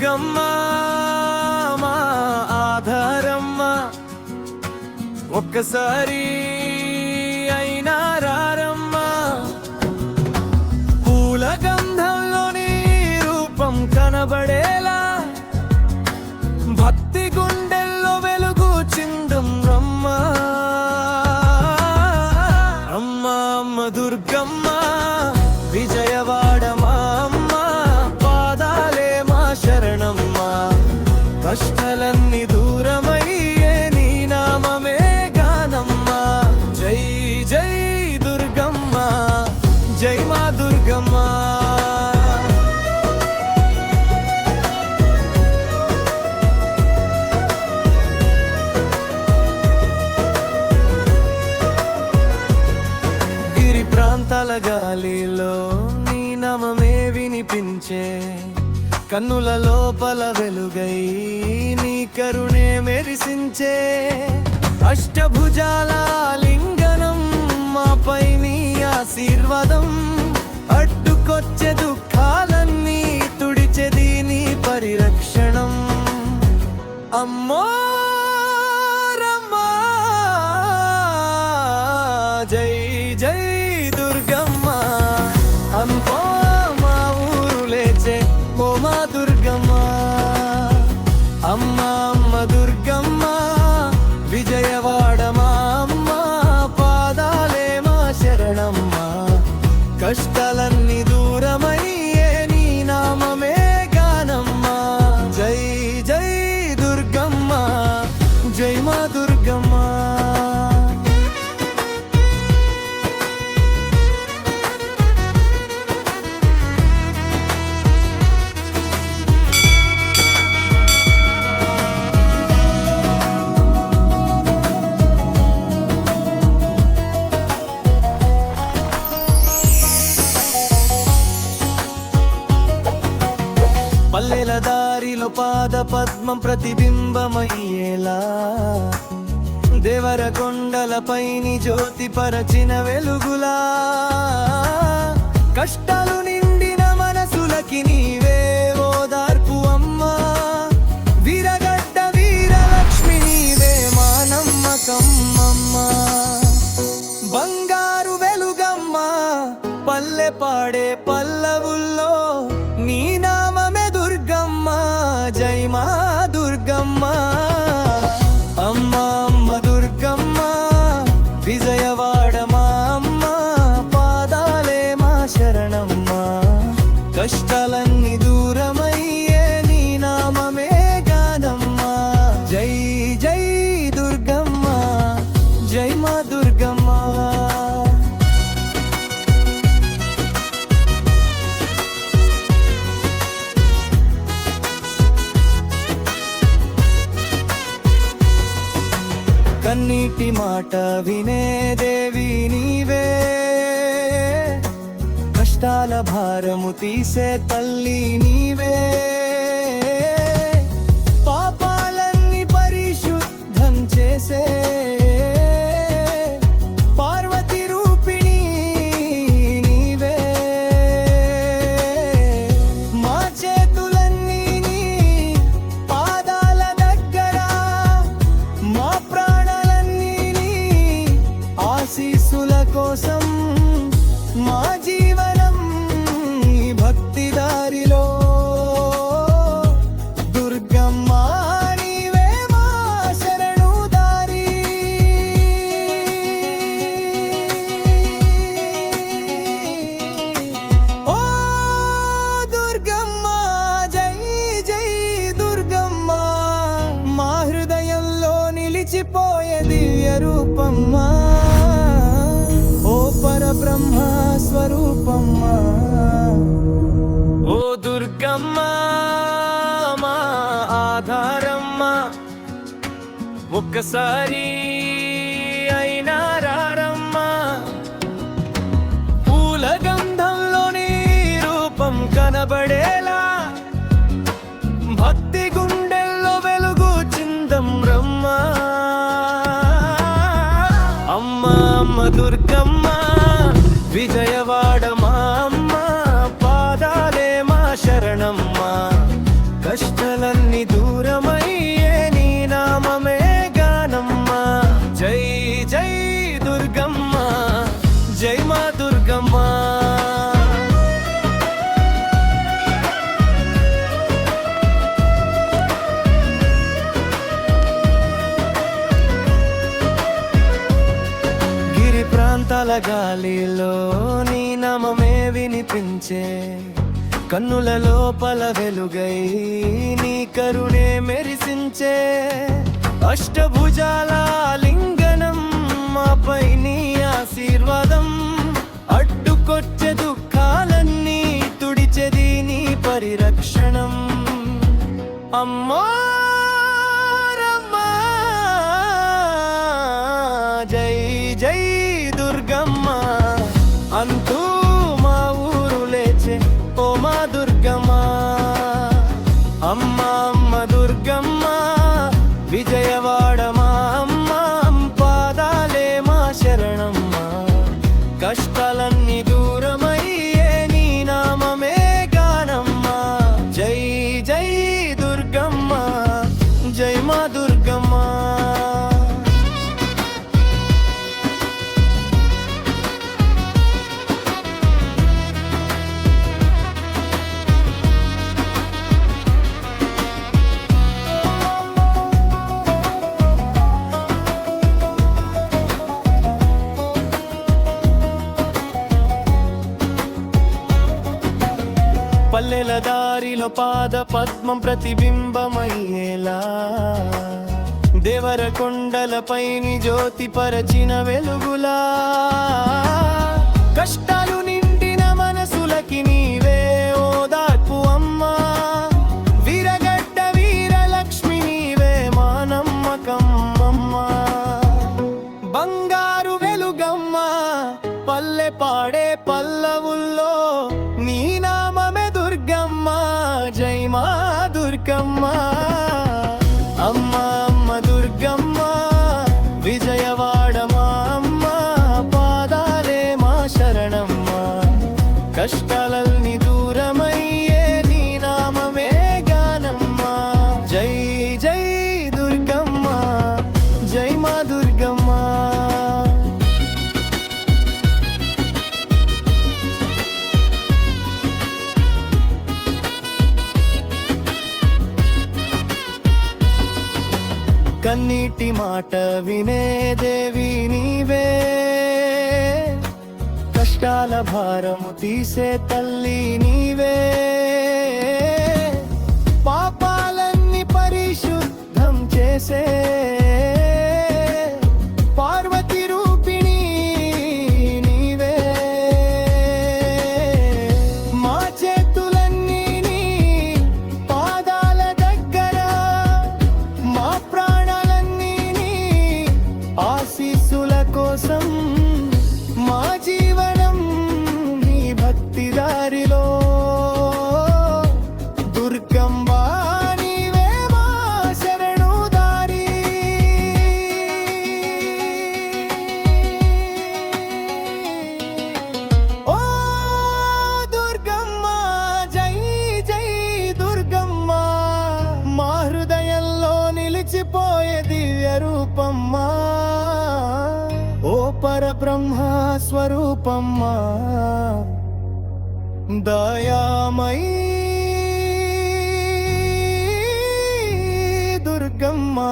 దుర్గమ్మ మా ఆధారమ్మ. ఒక్కసారి వర్షాల గాలిలో నీ నమమే వినిపించే కన్నుల లోపల వెలుగై నీ కరుణే మెరిసించే. అష్టభుజాల లింగనం మాపై నీ ఆశీర్వాదం అడ్డుకొచ్చే దుఃఖాలన్నీ తుడిచెది నీ పరిరక్షణం. అమ్మో! పద్మం ప్రతిబింబమయ్యేలా. దేవర కొండలపైని జ్యోతి పరచిన వెలుగులా. కష్టాలు నిండిన మనసులకి నీవే నోటి మాట వినే దేవి నీవే. కష్టాల భారము తీసే తల్లి నీవే. ఒక్కసారి అయినా రారమ్మా. పూల గంధంలోని రూపం కనబడేలా. భక్తి గుండెల్లో వెలుగు చిందం రమ్మా. అమ్మ అమ్మ దుర్గమ్మ విజయ గాలిలో నీ నామమే వినిపించే కన్నుల లోపల వెలుగై నీ కరుణే మెరిసించే. అష్టభుజాల లింగనం మాపై నీ ఆశీర్వాదం అడ్డుకొచ్చే దుఃఖాలన్నీ తుడిచెది నీ పరిరక్షణం. అమ్మా! అమ్మ దారిలో పాద పద్మం ప్రతిబింబమయ్యేలా. దేవర కొండలపైని జ్యోతి పరచిన వెలుగులా. కష్టాలు నిండిన మనసులకి నీవే ఓదార్పు అమ్మా. వీరగడ్డ వీరలక్ష్మి నీవే మా బంగారు వెలుగమ్మ పల్లె పాడే పల్లవుల్లో. దుర్గమ్మ. అమ్మ అమ్మ దుర్గమ్మ విజయవాడ మా అమ్మ పాదాలే మా శరణమ్మ. కష్టాల కన్నీటి మాట వినే దేవి నీవే. కష్టాల భారము తీసే తల్లి నీవే. రూపమ్మ ఓ పరబ్రహ్మ స్వరూపమ్మా. దయామయీ దుర్గమ్మా.